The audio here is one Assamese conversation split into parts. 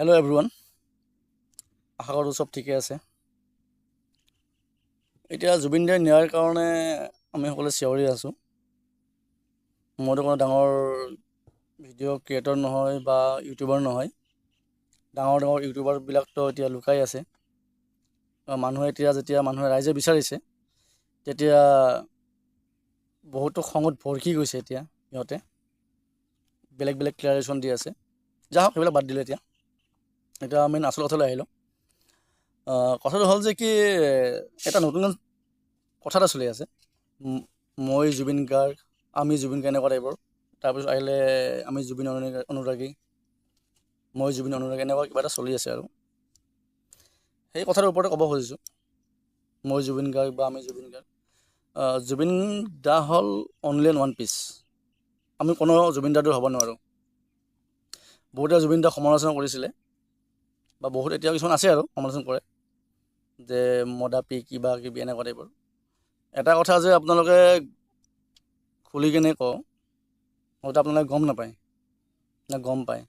হেল্ল' এভৰিৱান আশা কৰোঁ চব ঠিকে আছে। এতিয়া জুবিন দাৰ ন্যায়ৰ কাৰণে আমি সকলোৱে চিঞৰি আছোঁ। মইতো কোনো ডাঙৰ ভিডিঅ' ক্ৰিয়েটৰ নহয় বা ইউটিউবাৰ নহয়। ডাঙৰ ডাঙৰ ইউটিউবাৰবিলাকতো এতিয়া লুকাই আছে। মানুহে এতিয়া যেতিয়া মানুহে ৰাইজে বিচাৰিছে তেতিয়া বহুতো খঙত ভৰকি গৈছে এতিয়া সিহঁতে। বেলেগ বেলেগ ক্লিয়াৰেশ্যন দি আছে। যা হওক সেইবিলাক বাদ দিলে এতিয়া। এতিয়া আমি আচল কথালৈ আহিলোঁ। আহ, কথাটো হ'ল যে কি এটা নতুন কথা এটা চলি আছে। মই জুবিন গাৰ্গ আমি জুবিন গাৰ্গ এনেকুৱা টাইপৰ। তাৰপিছত আহিলে আমি জুবিন অনুৰাগী অনুৰাগী। মই জুবিন অনুৰাগী এনেকুৱা কিবা এটা চলি আছে আৰু। সেই কথাটোৰ ওপৰতে ক'ব খুজিছোঁ। মই জুবিন গাৰ্গ বা আমি জুবিন গাৰ্গ। জুবিন দা হ'ল অনলি এণ্ড ওৱান পিচ আমি কোনো জুবিন দাৰ হ'ব নোৱাৰোঁ। বহুতে জুবিন দাক সমালোচনা কৰিছিলে। বা বহুত এতিয়াও কিছুমান আছে আৰু সমালোচনা কৰে যে মদাপি কিবা কিবি এনেকুৱা টাইপৰ এটা কথা যে আপোনালোকে খুলি কেনে কওঁ হয়তো আপোনালোকে গম নাপায় নে গম পায়।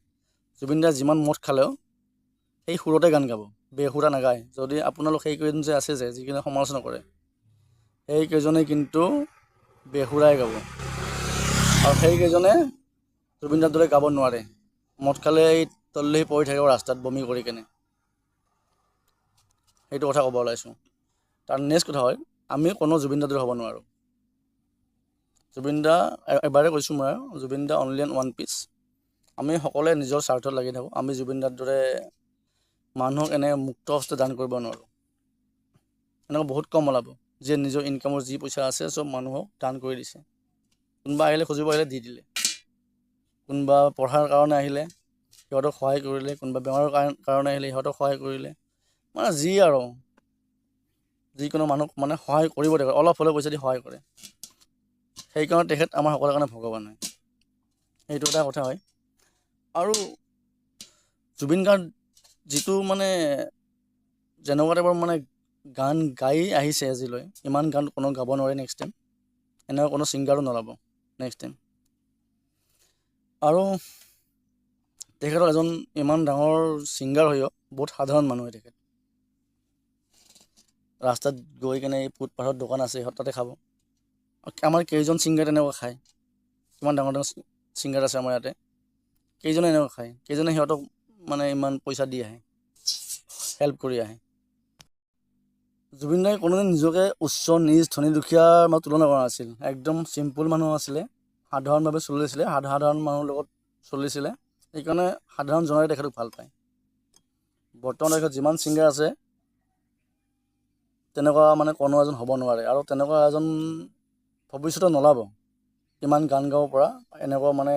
জুবিন দাই যিমান মদ খালেও সেই সুৰতে গান গাব বেসুৰা নাগায়। যদি আপোনালোক সেইকেইজন যে আছে যে যিকেইজনে সমালোচনা কৰে সেইকেইজনে কিন্তু বেসুৰাই গাব। আৰু সেইকেইজনে জুবিন দাৰ দৰে গাব নোৱাৰে। মদ খালে এই তল্লি পৰি থাকিব ৰাস্তাত বমি কৰি কেনে। সেইটো কথা ক'ব ওলাইছোঁ। তাৰ নেক্সট কথা হয় আমি কোনো জুবিন দাৰ দৰে হ'ব নোৱাৰোঁ। জুবিন দা এবাৰে কৈছোঁ মই আৰু, জুবিন দা অনলি এণ্ড ওৱান পিচ আমি সকলোৱে নিজৰ স্বাৰ্থত লাগি থাকোঁ। আমি জুবিন দাৰ দৰে মানুহক এনে মুক্ত হস্তে দান কৰিব নোৱাৰোঁ। এনেকুৱা বহুত কম ওলাব যিয়ে নিজৰ ইনকামৰ যি পইচা আছে চব মানুহক দান কৰি দিছে। কোনোবা আহিলে খুজিব আহিলে দি দিলে। কোনোবা পঢ়াৰ কাৰণে আহিলে সিহঁতক সহায় কৰিলে কোনোবা বেমাৰৰ কাৰণ- কাৰণে আহিলে সিহঁতক সহায় কৰিলে। মানে যি আৰু যিকোনো মানুহক মানে সহায় কৰিব লাগে অলপ হ'লেও পইচা দি সহায় কৰে। সেইকাৰণে তেখেত আমাৰ সকলোৰে কাৰণে ভগৱান হয়। সেইটো এটা কথা হয়। আৰু জুবিন গাৰ্গ যিটো মানে যেনেকুৱা টাইপৰ মানে গান গাই আহিছে আজিলৈ ইমান গান কোনো গাব নোৱাৰে নেক্সট টাইম এনেকুৱা কোনো ছিংগাৰো নলাব নেক্সট টাইম আৰু তেখেতৰ এজন ইমান ডাঙৰ ছিংগাৰ হৈও বহুত সাধাৰণ মানুহ তেখেত। ৰাস্তাত গৈ কেনে এই ফুটপাথত দোকান আছে, সিহঁত তাতে খাব। আমাৰ কেইজন ছিংগাৰ তেনেকুৱা খায়। কিমান ডাঙৰ ডাঙৰ ছিংগাৰ আছে আমাৰ ইয়াতে। কেইজনে এনেকুৱা খায়? কেইজনে সিহঁতক মানে ইমান পইচা দি আহে, হেল্প কৰি আহে। জুবিন দাই কোনোদিন নিজকে উচ্চ, নিজ, ধনী দুখীয়াৰ মাজত তুলনা কৰা নাছিল। একদম চিম্পুল মানুহ আছিলে। সাধাৰণভাৱে চলিছিলে সাধা সাধাৰণ মানুহৰ লগত চলিছিলে। সেইকাৰণে সাধাৰণ জনতাই তেখেতক ভাল পায়। বৰ্তমান দেশত যিমান ছিংগাৰ আছে তেনেকুৱা মানে কোনো এজন হ'ব নোৱাৰে আৰু তেনেকুৱা এজন ভৱিষ্যতে নোলাব। ইমান গান গাব পৰা এনেকুৱা মানে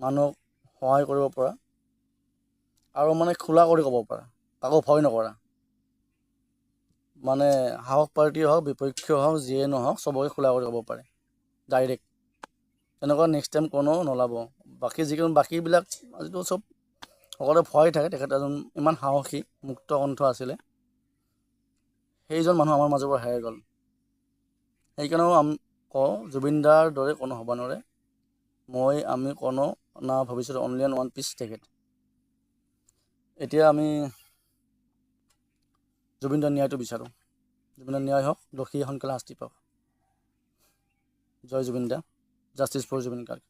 মানুহক সহায় কৰিব পৰা আৰু মানে খোলা কৰি ক'ব পৰা কাকো ভয় নকৰা। মানে সাহস পাৰ্টি হওক বিপক্ষ হওক যিয়ে নহওক চবকে খোলা কৰি ক'ব পাৰে। ডাইৰেক্ট তেনেকুৱা নেক্সট টাইম কোনো নোলাব। বাকী যিকোনো বাকীবিলাক আজিতো চব সকলোৱে ভয় থাকে তেখেত এজন ইমান সাহসী মুক্ত কণ্ঠ আছিলে। সেইজন মানুহ আমাৰ মাজৰ পৰা হেৰাই গ'ল। সেইকাৰণেও আমি কওঁ জুবিন দাৰ কোনো হ'ব নোৱাৰে। মই আমি কোনো না ভৱিষ্যতে অনলি এণ্ড ওৱান পিচ তেখেত। এতিয়া আমি জুবিন দাৰ ন্যায়টো বিচাৰোঁ। জুবিন দাৰ ন্যায় হওক দোষী সোনকালে শাস্তি পাওক। জয় জুবিন দা জাষ্টিছ ফৰ জুবিন গাৰ্গ